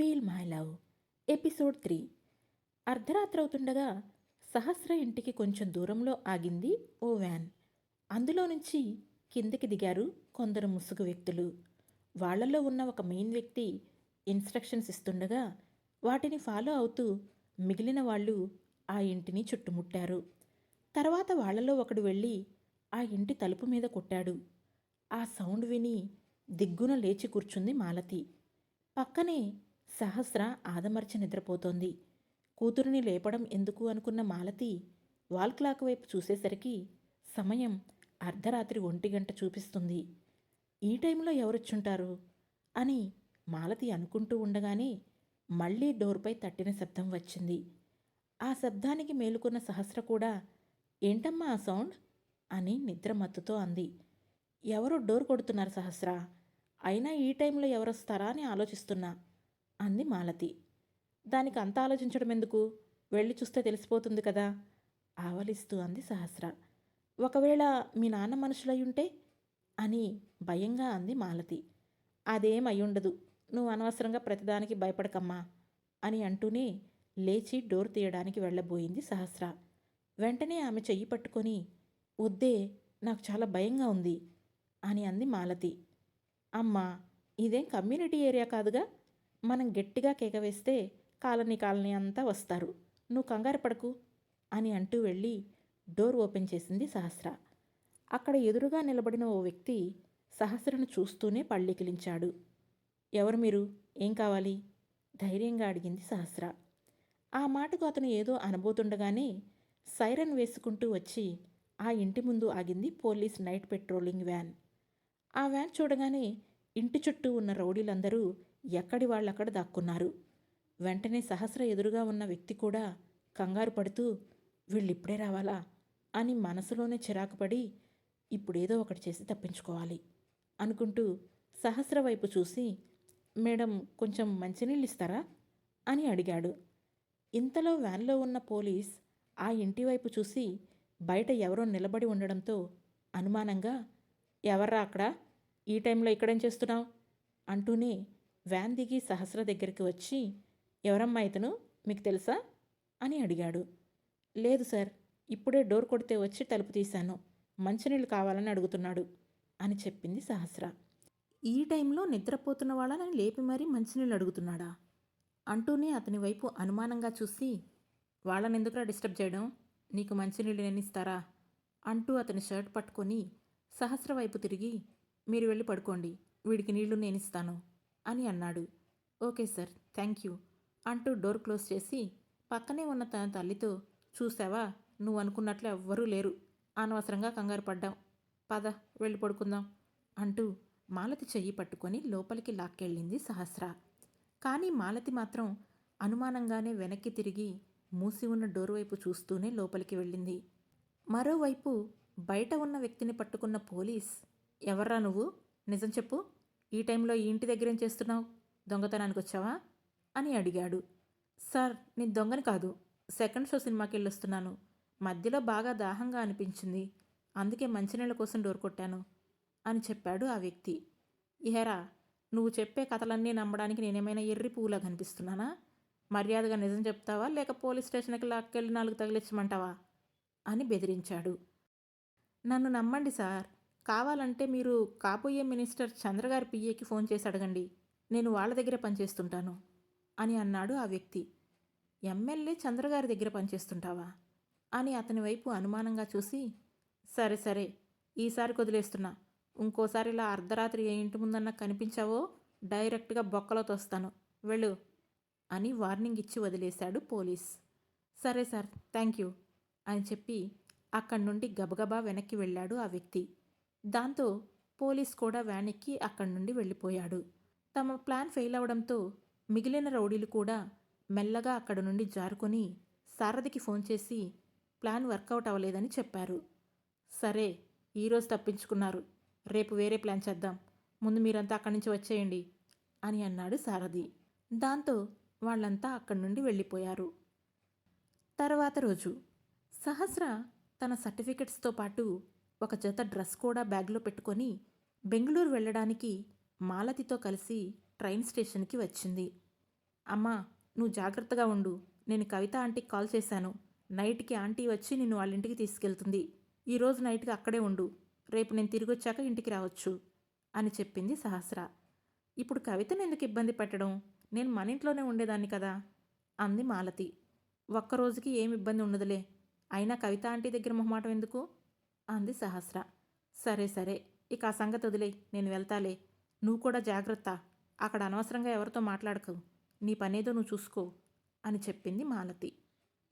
Feel my love episode three. అర్ధరాత్రి అవుతుండగా సహస్ర ఇంటికి కొంచెం దూరంలో ఆగింది ఓ వ్యాన్. అందులో నుంచి కిందికి దిగారు కొందరు ముసుగు వ్యక్తులు. వాళ్ళలో ఉన్న ఒక మెయిన్ వ్యక్తి ఇన్స్ట్రక్షన్స్ ఇస్తుండగా వాటిని ఫాలో అవుతూ మిగిలిన వాళ్ళు ఆ ఇంటిని చుట్టుముట్టారు. తర్వాత వాళ్ళలో ఒకడు వెళ్ళి ఆ ఇంటి తలుపు మీద కొట్టాడు. ఆ సౌండ్ విని దిగ్గున లేచి కూర్చుంది మాలతి. పక్కనే సహస్ర ఆదమర్చి నిద్రపోతోంది. కూతురిని లేపడం ఎందుకు అనుకున్న మాలతి వాల్ క్లాక్ వైపు చూసేసరికి సమయం అర్ధరాత్రి ఒంటి గంట చూపిస్తుంది. ఈ టైంలో ఎవరొచ్చుంటారు? అని మాలతి అనుకుంటూ ఉండగానే మళ్ళీ డోర్పై తట్టిన శబ్దం వచ్చింది. ఆ శబ్దానికి మేలుకున్న సహస్ర కూడా ఏంటమ్మా ఆ సౌండ్? అని నిద్ర మత్తుతో అంది. ఎవరో డోర్ కొడుతున్నారు సహస్ర? అయినా ఈ టైంలో ఎవరొస్తారా? అని ఆలోచిస్తున్నా. అంది మాలతి. దానికి అంత ఆలోచించడం ఎందుకు? వెళ్ళి చూస్తే తెలిసిపోతుంది కదా? ఆవలిస్తూ అంది సహస్ర. ఒకవేళ మీ నాన్న మనుషులై ఉంటే అని భయంగా అంది మాలతి. అదేం అయ్యుండదు. నువ్వు అనవసరంగా ప్రతిదానికి భయపడకమ్మా అని అంటూనే లేచి డోర్ తీయడానికి వెళ్ళబోయింది సహస్ర. వెంటనే ఆమె చెయ్యి పట్టుకొని వద్దే నాకు చాలా భయంగా ఉంది అని అంది మాలతి. అమ్మా ఇదేం కమ్యూనిటీ ఏరియా కాదుగా? మనం గట్టిగా కేక వేస్తే కాలనీ కాలనీ అంతా వస్తారు. నువ్వు కంగారు పడకు అని అంటూ వెళ్ళి డోర్ ఓపెన్ చేసింది సహస్ర. అక్కడ ఎదురుగా నిలబడిన ఓ వ్యక్తి సహస్రను చూస్తూనే పళ్ళికిలించాడు. ఎవరు మీరు? ఏం కావాలి? ధైర్యంగా అడిగింది సహస్ర. ఆ మాటకు అతను ఏదో అనబోతుండగానే సైరన్ వేసుకుంటూ వచ్చి ఆ ఇంటి ముందు ఆగింది పోలీస్ నైట్ పెట్రోలింగ్ వ్యాన్. ఆ వ్యాన్ చూడగానే ఇంటి చుట్టూ ఉన్న రౌడీలందరూ ఎక్కడి వాళ్ళక్కడ దాక్కున్నారు. వెంటనే సహస్ర ఎదురుగా ఉన్న వ్యక్తి కూడా కంగారు పడుతూ వీళ్ళిప్పుడే రావాలా? అని మనసులోనే చిరాకుపడి ఇప్పుడేదో ఒకటి చేసి తప్పించుకోవాలి అనుకుంటూ సహస్ర వైపు చూసి మేడం కొంచెం మంచినీళ్ళు ఇస్తారా అని అడిగాడు. ఇంతలో వ్యాన్లో ఉన్న పోలీస్ ఆ ఇంటి వైపు చూసి బయట ఎవరో నిలబడి ఉండడంతో అనుమానంగా ఎవర్రా అక్కడ? ఈ టైంలో ఇక్కడేం చేస్తున్నావు? అంటూనే వ్యాన్ దిగి సహస్ర దగ్గరికి వచ్చి ఎవరమ్మా ఇతను? మీకు తెలుసా? అని అడిగాడు. లేదు సార్ ఇప్పుడే డోర్ కొడితే వచ్చి తలుపు తీశాను. మంచినీళ్ళు కావాలని అడుగుతున్నాడు అని చెప్పింది సహస్ర. ఈ టైంలో నిద్రపోతున్న వాళ్ళని లేపి మరీ మంచినీళ్ళు అడుగుతున్నాడా? అంటూనే అతని వైపు అనుమానంగా చూసి వాళ్ళని ఎందుకురా డిస్టర్బ్ చేయడం? నీకు మంచినీళ్ళు నేను ఇస్తారా? అంటూ అతని షర్ట్ పట్టుకొని సహస్ర వైపు తిరిగి మీరు వెళ్ళి పడుకోండి. వీడికి నీళ్ళు నేనిస్తాను అని అన్నాడు. ఓకే సార్ థ్యాంక్ యూ అంటూ డోర్ క్లోజ్ చేసి పక్కనే ఉన్న తన తల్లితో చూసావా? నువ్వు అనుకున్నట్లు ఎవ్వరూ లేరు. అనవసరంగా కంగారు పడ్డాం. పద వెళ్ళి పడుకుందాం అంటూ మాలతి చెయ్యి పట్టుకొని లోపలికి లాక్కెళ్ళింది సహస్ర. కానీ మాలతి మాత్రం అనుమానంగానే వెనక్కి తిరిగి మూసి ఉన్న డోర్ వైపు చూస్తూనే లోపలికి వెళ్ళింది. మరోవైపు బయట ఉన్న వ్యక్తిని పట్టుకున్న పోలీస్ ఎవర్రా నువ్వు? నిజం చెప్పు. ఈ టైంలో ఈ ఇంటి దగ్గరేం చేస్తున్నావు? దొంగతనానికి వచ్చావా? అని అడిగాడు. సార్ నేను దొంగని కాదు. సెకండ్ షో సినిమాకి వెళ్ళొస్తున్నాను. మధ్యలో బాగా దాహంగా అనిపించింది. అందుకే మంచినీళ్ళ కోసం డోర్ కొట్టాను అని చెప్పాడు ఆ వ్యక్తి. ఇహరా నువ్వు చెప్పే కథలన్నీ నమ్మడానికి నేనేమైనా ఎర్రి పువ్వులా కనిపిస్తున్నానా మర్యాదగా నిజం చెప్తావా? లేక పోలీస్ స్టేషన్కి లాక్కెళ్ళి నాలుగు తగిలించమంటావా? అని బెదిరించాడు. నన్ను నమ్మండి సార్. కావాలంటే మీరు కాబోయే మినిస్టర్ చంద్రగారి పిఏకి ఫోన్ చేసి అడగండి. నేను వాళ్ళ దగ్గర పనిచేస్తుంటాను అని అన్నాడు ఆ వ్యక్తి. ఎమ్మెల్యే చంద్రగారి దగ్గర పనిచేస్తుంటావా? అని అతని వైపు అనుమానంగా చూసి సరే సరే ఈసారి వదిలేస్తున్నా ఇంకోసారి ఇలా అర్ధరాత్రి ఏ ఇంటి ముందన్నా కనిపించావో డైరెక్ట్గా బొక్కలో తోస్తాను. వెళ్ళు అని వార్నింగ్ ఇచ్చి వదిలేశాడు పోలీస్. సరే సార్ థ్యాంక్ యూ అని చెప్పి అక్కడి నుండి గబగబా వెనక్కి వెళ్ళాడు ఆ వ్యక్తి. దాంతో పోలీస్ కూడా వ్యాన్ ఎక్కి అక్కడి నుండి వెళ్ళిపోయాడు. తమ ప్లాన్ ఫెయిల్ అవడంతో మిగిలిన రౌడీలు కూడా మెల్లగా అక్కడ నుండి జారుకొని సారథికి ఫోన్ చేసి ప్లాన్ వర్కౌట్ అవ్వలేదని చెప్పారు. సరే ఈరోజు తప్పించుకున్నారు. రేపు వేరే ప్లాన్ చేద్దాం. ముందు మీరంతా అక్కడి నుంచి వచ్చేయండి అని అన్నాడు సారథి. దాంతో వాళ్ళంతా అక్కడి నుండి వెళ్ళిపోయారు. తర్వాత రోజు సహస్ర తన సర్టిఫికెట్స్తో పాటు ఒక జత డ్రెస్ కూడా బ్యాగ్లో పెట్టుకొని బెంగళూరు వెళ్ళడానికి మాలతితో కలిసి ట్రైన్ స్టేషన్కి వచ్చింది. అమ్మా నువ్వు జాగ్రత్తగా ఉండు. నేను కవిత ఆంటీకి కాల్ చేశాను. నైట్కి ఆంటీ వచ్చి నిన్ను వాళ్ళ ఇంటికి తీసుకెళ్తుంది. ఈరోజు నైట్కి అక్కడే ఉండు. రేపు నేను తిరిగి వచ్చాక ఇంటికి రావచ్చు అని చెప్పింది సహస్ర. ఇప్పుడు కవితను ఎందుకు ఇబ్బంది పెట్టడం? నేను మన ఇంట్లోనే ఉండేదాన్ని కదా అంది మాలతి. ఒక్కరోజుకి ఏం ఇబ్బంది ఉండదులే. అయినా కవిత ఆంటీ దగ్గర మొహమాటం ఎందుకు? అంది సహస్ర. సరే సరే ఇక ఆ సంగతి వదిలే నేను వెళ్తాలే. నువ్వు కూడా జాగ్రత్త. అక్కడ అనవసరంగా ఎవరితో మాట్లాడకు. నీ పనేదో నువ్వు చూసుకో అని చెప్పింది మాలతి.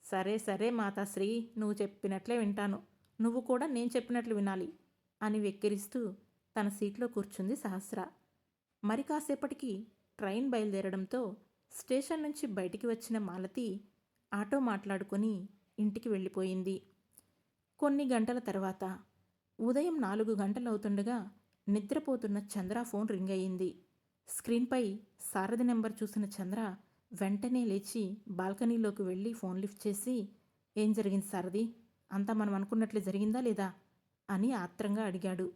సరే సరే మాతాశ్రీ నువ్వు చెప్పినట్లే వింటాను. నువ్వు కూడా నేను చెప్పినట్లు వినాలి అని వెక్కిరిస్తూ తన సీట్లో కూర్చుంది సహస్ర. మరి కాసేపటికి ట్రైన్ బయలుదేరడంతో స్టేషన్ నుంచి బయటికి వచ్చిన మాలతి ఆటో మాట్లాడుకొని ఇంటికి వెళ్ళిపోయింది. కొన్ని గంటల తర్వాత ఉదయం నాలుగు గంటలవుతుండగా నిద్రపోతున్న చంద్ర ఫోన్ రింగ్ అయ్యింది. స్క్రీన్పై సారథి నెంబర్ చూసిన చంద్ర వెంటనే లేచి బాల్కనీలోకి వెళ్ళి ఫోన్ లిఫ్ట్ చేసి ఏం జరిగింది సారథి? అంతా మనం అనుకున్నట్లు జరిగిందా లేదా? అని ఆత్రంగా అడిగాడు.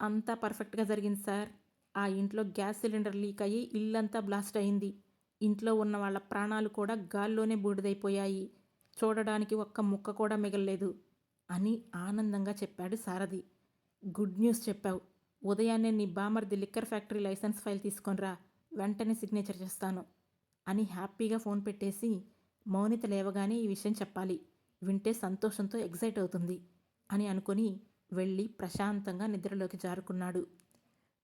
అంతా పర్ఫెక్ట్గా జరిగింది సార్. ఆ ఇంట్లో గ్యాస్ సిలిండర్ లీక్ అయ్యి ఇల్లంతా బ్లాస్ట్ అయింది ఇంట్లో ఉన్న వాళ్ళ ప్రాణాలు కూడా గాల్లోనే బూడిదైపోయాయి. చూడడానికి ఒక్క ముక్క కూడా మిగలలేదు. అని ఆనందంగా చెప్పాడు సారథి. గుడ్ న్యూస్ చెప్పావు. ఉదయాన్నే నీ బామర్ది లిక్కర్ ఫ్యాక్టరీ లైసెన్స్ ఫైల్ తీసుకొనిరా వెంటనే సిగ్నేచర్ చేస్తాను అని హ్యాపీగా ఫోన్ పెట్టేసి మౌనిత లేవగానే ఈ విషయం చెప్పాలి. వింటే సంతోషంతో ఎగ్జైట్ అవుతుంది అని అనుకుని వెళ్ళి ప్రశాంతంగా నిద్రలోకి జారుకున్నాడు.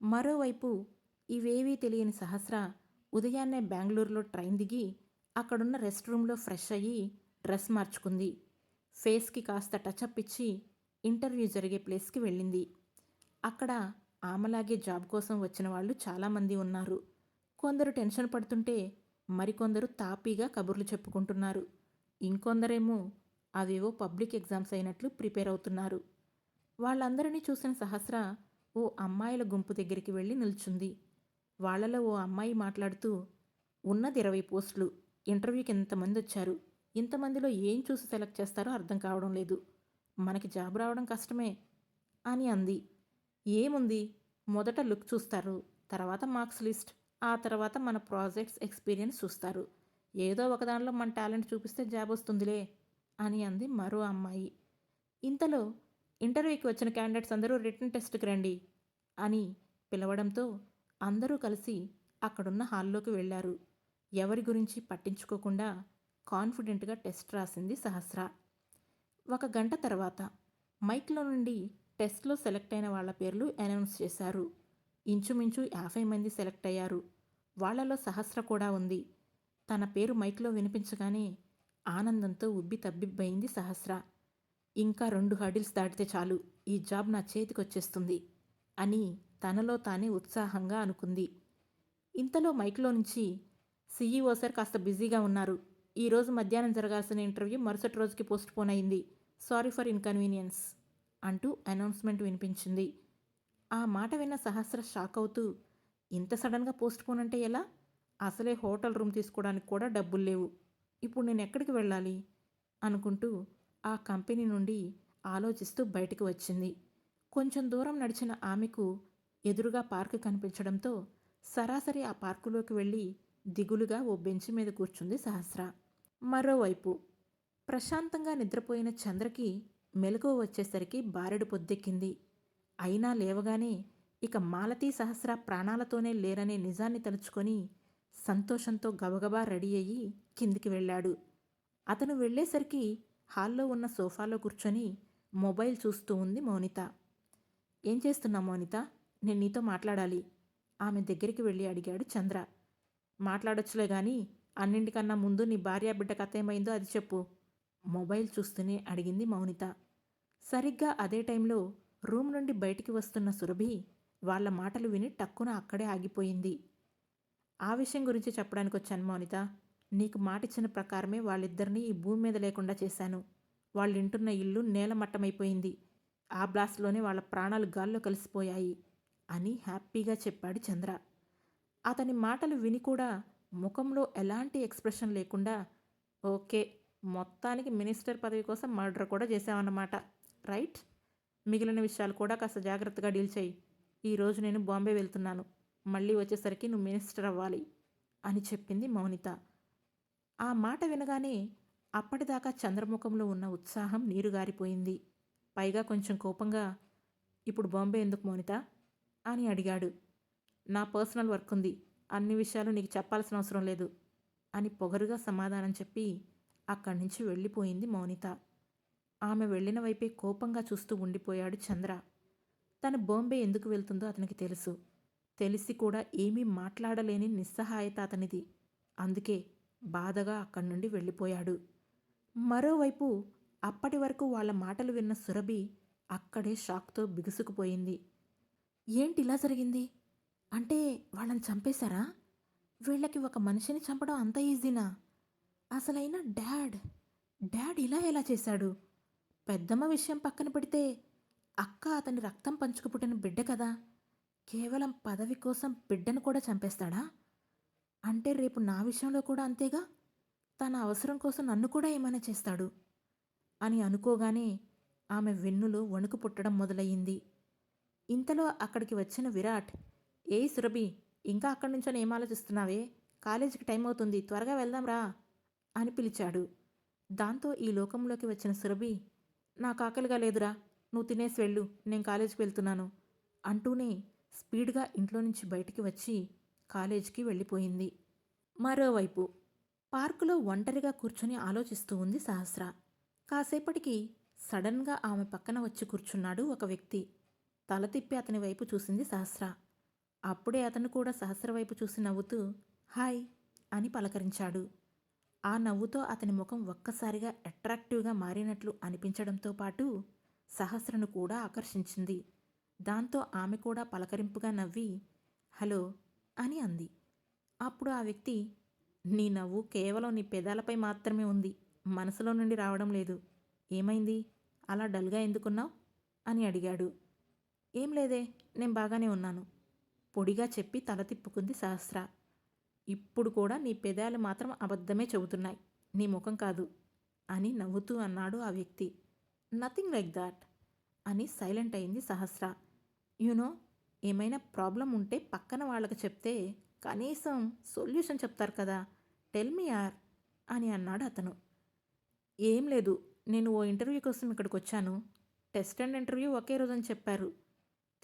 మరోవైపు ఇవేవీ తెలియని సహస్ర ఉదయాన్నే బెంగళూరులో ట్రైన్ దిగి అక్కడున్న రెస్ట్ రూమ్లో ఫ్రెష్ అయ్యి డ్రెస్ మార్చుకుంది. ఫేస్కి కాస్త టచప్ ఇచ్చి ఇంటర్వ్యూ జరిగే ప్లేస్కి వెళ్ళింది. అక్కడ ఆమెలాగే జాబ్ కోసం వచ్చిన వాళ్ళు చాలామంది ఉన్నారు. కొందరు టెన్షన్ పడుతుంటే మరికొందరు తాపీగా కబుర్లు చెప్పుకుంటున్నారు. ఇంకొందరేమో అవేవో పబ్లిక్ ఎగ్జామ్స్ అయినట్లు ప్రిపేర్ అవుతున్నారు. వాళ్ళందరినీ చూసిన సహస్ర ఓ అమ్మాయిల గుంపు దగ్గరికి వెళ్ళి నిల్చుంది. వాళ్ళలో ఓ అమ్మాయి మాట్లాడుతూ ఉన్నది ఇరవై పోస్టులు. ఇంటర్వ్యూకి ఎంతమంది వచ్చారు ఇంతమందిలో ఏం చూసి సెలెక్ట్ చేస్తారో అర్థం కావడం లేదు. మనకి జాబ్ రావడం కష్టమే అని అంది. ఏముంది? మొదట లుక్ చూస్తారు. తర్వాత మార్క్స్ లిస్ట్. ఆ తర్వాత మన ప్రాజెక్ట్స్ ఎక్స్పీరియన్స్ చూస్తారు. ఏదో ఒకదానిలో మన టాలెంట్ చూపిస్తే జాబ్ వస్తుందిలే అని అంది మరో అమ్మాయి. ఇంతలో ఇంటర్వ్యూకి వచ్చిన క్యాండిడేట్స్ అందరూ రిటర్న్ టెస్ట్కి రండి అని పిలవడంతో అందరూ కలిసి అక్కడున్న హాల్లోకి వెళ్ళారు. ఎవరి గురించి పట్టించుకోకుండా కాన్ఫిడెంట్గా టెస్ట్ రాసింది సహస్ర. ఒక గంట తర్వాత మైక్లో నుండి టెస్ట్లో సెలెక్ట్ అయిన వాళ్ళ పేర్లు అనౌన్స్ చేశారు. ఇంచుమించు యాభై మంది సెలెక్ట్ అయ్యారు. వాళ్ళలో సహస్ర కూడా ఉంది. తన పేరు మైక్లో వినిపించగానే ఆనందంతో ఉబ్బి తబ్బిబ్బయింది సహస్ర. ఇంకా రెండు హడిల్స్ దాటితే చాలు ఈ జాబ్ నా చేతికొచ్చేస్తుంది అని తనలో తానే ఉత్సాహంగా అనుకుంది. ఇంతలో మైక్లో నుంచి సీఈఓ సార్ కాస్త బిజీగా ఉన్నారు. ఈరోజు మధ్యాహ్నం జరగాల్సిన ఇంటర్వ్యూ మరుసటి రోజుకి పోస్ట్ పోన్ అయింది. సారీ ఫర్ ఇన్కన్వీనియన్స్ అంటూ అనౌన్స్మెంట్ వినిపించింది. ఆ మాట విన్న సహస్ర షాక్ అవుతూ ఇంత సడన్గా పోస్ట్పోన్ అంటే ఎలా? అసలే హోటల్ రూమ్ తీసుకోవడానికి కూడా డబ్బులు లేవు. ఇప్పుడు నేను ఎక్కడికి వెళ్ళాలి? అనుకుంటూ ఆ కంపెనీ నుండి ఆలోచిస్తూ బయటికి వచ్చింది. కొంచెం దూరం నడిచిన ఆమెకు ఎదురుగా పార్క్ కనిపించడంతో సరాసరి ఆ పార్కులోకి వెళ్ళి దిగులుగా ఓ బెంచ్ మీద కూర్చుంది సహస్ర. మరోవైపు ప్రశాంతంగా నిద్రపోయిన చంద్రకి మెలకువ వచ్చేసరికి బారెడు పొద్దెక్కింది. అయినా లేవగానే ఇక మాలతీ సహస్ర ప్రాణాలతోనే లేరనే నిజాన్ని తలుచుకొని సంతోషంతో గబగబా రెడీ అయ్యి కిందికి వెళ్ళాడు. అతను వెళ్ళేసరికి హాల్లో ఉన్న సోఫాలో కూర్చొని మొబైల్ చూస్తూ ఉంది మౌనిత. ఏం చేస్తున్నా మౌనిత? నేను నీతో మాట్లాడాలి. ఆమె దగ్గరికి వెళ్ళి అడిగాడు చంద్ర. మాట్లాడొచ్చులే గాని అన్నింటికన్నా ముందు నీ భార్య బిడ్డ కథ ఏమైందో అది చెప్పు. మొబైల్ చూస్తూనే అడిగింది మౌనిత. సరిగ్గా అదే టైంలో రూమ్ నుండి బయటికి వస్తున్న సురభి వాళ్ళ మాటలు విని టక్కున అక్కడే ఆగిపోయింది. ఆ విషయం గురించి చెప్పడానికి వచ్చాను మౌనిత. నీకు మాటిచ్చిన ప్రకారమే వాళ్ళిద్దరినీ ఈ భూమి మీద లేకుండా చేశాను. వాళ్ళింటున్న ఇల్లు నేలమట్టమైపోయింది ఆ బ్లాస్ట్లోనే వాళ్ళ ప్రాణాలు గాల్లో కలిసిపోయాయి అని హ్యాపీగా చెప్పాడు చంద్ర. అతని మాటలు విని కూడా ముఖంలో ఎలాంటి ఎక్స్ప్రెషన్ లేకుండా ఓకే మొత్తానికి మినిస్టర్ పదవి కోసం మర్డర్ కూడా చేసామన్నమాట రైట్? మిగిలిన విషయాలు కూడా కాస్త జాగ్రత్తగా డీల్ చేయి. ఈరోజు నేను బాంబే వెళ్తున్నాను. మళ్ళీ వచ్చేసరికి నువ్వు మినిస్టర్ అవ్వాలి అని చెప్పింది మౌనిత. ఆ మాట వినగానే అప్పటిదాకా చంద్రముఖంలో ఉన్న ఉత్సాహం నీరుగారిపోయింది. పైగా కొంచెం కోపంగా ఇప్పుడు బాంబే ఎందుకు మోనిత? అని అడిగాడు. నా పర్సనల్ వర్క్ ఉంది. అన్ని విషయాలు నీకు చెప్పాల్సిన అవసరం లేదు అని పొగరుగా సమాధానం చెప్పి అక్కడి నుంచి వెళ్ళిపోయింది మౌనిత. ఆమె వెళ్ళిన వైపే కోపంగా చూస్తూ ఉండిపోయాడు చంద్ర. తను బాంబే ఎందుకు వెళ్తుందో అతనికి తెలుసు. తెలిసి కూడా ఏమీ మాట్లాడలేని నిస్సహాయత అతనిది. అందుకే బాధగా అక్కడి నుండి వెళ్ళిపోయాడు. మరోవైపు అప్పటి వరకు వాళ్ళ మాటలు విన్న సురభి అక్కడే షాక్తో బిగుసుకుపోయింది. ఏంటి ఇలా జరిగింది? అంటే వాళ్ళని చంపేశారా? వీళ్ళకి ఒక మనిషిని చంపడం అంత ఈజీనా? అసలైన డాడ్ డాడ్ ఇలా ఎలా చేశాడు? పెద్దమ్మ విషయం పక్కన పెడితే అక్క అతని రక్తం పంచుకు పుట్టిన బిడ్డ కదా? కేవలం పదవి కోసం బిడ్డను కూడా చంపేస్తాడా? అంటే రేపు నా విషయంలో కూడా అంతేగా? తన అవసరం కోసం నన్ను కూడా ఏమైనా చేస్తాడు? అని అనుకోగానే ఆమె వెన్నులో వణుకు పుట్టడం మొదలయ్యింది. ఇంతలో అక్కడికి వచ్చిన విరాట్ ఏ సురభి ఇంకా అక్కడి నుంచో ఏం ఆలోచిస్తున్నావే? కాలేజీకి టైం అవుతుంది త్వరగా వెళ్దాంరా అని పిలిచాడు. దాంతో ఈ లోకంలోకి వచ్చిన సురభి నాకు ఆకలిగా లేదురా నువ్వు తినేసి వెళ్ళు నేను కాలేజీకి వెళ్తున్నాను అంటూనే స్పీడ్గా ఇంట్లో నుంచి బయటికి వచ్చి కాలేజీకి వెళ్ళిపోయింది. మరోవైపు పార్కులో ఒంటరిగా కూర్చొని ఆలోచిస్తూ ఉంది సహస్ర. కాసేపటికి సడన్గా ఆమె పక్కన వచ్చి కూర్చున్నాడు ఒక వ్యక్తి. తల తిప్పి అతని వైపు చూసింది సహస్ర. అప్పుడే అతను కూడా సహస్ర వైపు చూసి నవ్వుతూ హాయ్ అని పలకరించాడు. ఆ నవ్వుతో అతని ముఖం ఒక్కసారిగా అట్రాక్టివ్గా మారినట్లు అనిపించడంతో పాటు సహస్రను కూడా ఆకర్షించింది. దాంతో ఆమె కూడా పలకరింపుగా నవ్వి హలో అని అంది. అప్పుడు ఆ వ్యక్తి నీ నవ్వు కేవలం నీ పెదాలపై మాత్రమే ఉంది. మనసులో నుండి రావడం లేదు. ఏమైంది? అలా డల్గా ఎందుకున్నావు? అని అడిగాడు. ఏం లేదే నేను బాగానే ఉన్నాను. పొడిగా చెప్పి తల తిప్పుకుంది సహస్ర. ఇప్పుడు కూడా నీ పెదాలు మాత్రం అబద్ధమే చెబుతున్నాయి. నీ ముఖం కాదు అని నవ్వుతూ అన్నాడు ఆ వ్యక్తి. నథింగ్ లైక్ దాట్ అని సైలెంట్ అయింది సహస్ర. యూనో ఏమైనా ప్రాబ్లం ఉంటే పక్కన వాళ్ళకి చెప్తే కనీసం సొల్యూషన్ చెప్తారు కదా. టెల్ మీ ఆర్ అని అన్నాడు అతను. ఏం లేదు నేను ఓ ఇంటర్వ్యూ కోసం ఇక్కడికి వచ్చాను. టెస్ట్ అండ్ ఇంటర్వ్యూ ఒకే రోజని చెప్పారు.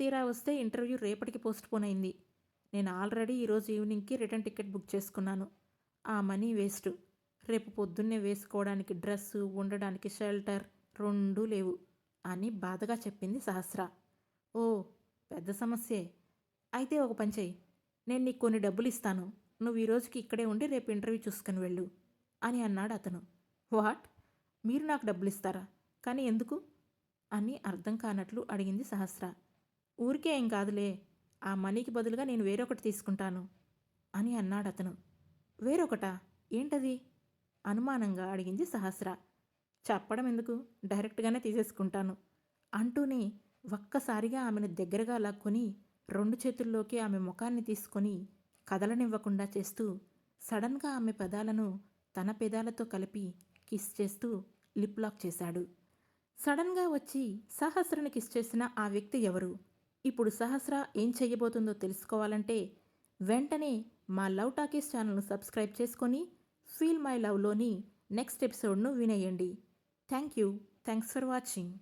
తీరా వస్తే ఇంటర్వ్యూ రేపటికి పోస్ట్ పోన్ అయింది. నేను ఆల్రెడీ ఈరోజు ఈవినింగ్కి రిటర్న్ టికెట్ బుక్ చేసుకున్నాను. ఆ మనీ వేస్ట్. రేపు పొద్దున్నే వేసుకోవడానికి డ్రెస్సు ఉండడానికి షెల్టర్ రెండూ లేవు అని బాధగా చెప్పింది సహస్ర. ఓ పెద్ద సమస్యే. అయితే ఒక పని చెయ్యి. నేను నీకు కొన్ని డబ్బులు ఇస్తాను. నువ్వు ఈ రోజుకి ఇక్కడే ఉండి రేపు ఇంటర్వ్యూ చూసుకుని వెళ్ళు అని అన్నాడు అతను. వాట్? మీరు నాకు డబ్బులు ఇస్తారా కానీ ఎందుకు? అని అర్థం కానట్లు అడిగింది సహస్ర. ఊరికే ఏం కాదులే ఆ మనీకి బదులుగా నేను వేరొకటి తీసుకుంటాను అని అన్నాడు అతను వేరొకటా? ఏంటది? అనుమానంగా అడిగింది సహస్ర. చెప్పడం ఎందుకు? డైరెక్ట్గానే తీసేసుకుంటాను అంటూనే ఒక్కసారిగా ఆమెను దగ్గరగా లాక్కొని రెండు చేతుల్లోకి ఆమె ముఖాన్ని తీసుకొని కదలనివ్వకుండా చేస్తూ సడన్గా ఆమె పెదాలను తన పెదాలతో కలిపి కిస్ చేస్తూ లిప్ లాక్ చేశాడు. సడన్గా వచ్చి సహస్రను కిస్ చేసిన ఆ వ్యక్తి ఎవరు? ఇప్పుడు సహస్ర ఏం చెయ్యబోతుందో తెలుసుకోవాలంటే వెంటనే మా లవ్ టాకీస్ ఛానల్ను సబ్స్క్రైబ్ చేసుకొని ఫీల్ మై లవ్లోని నెక్స్ట్ ఎపిసోడ్ను వినేయండి. Thank you. Thanks for watching.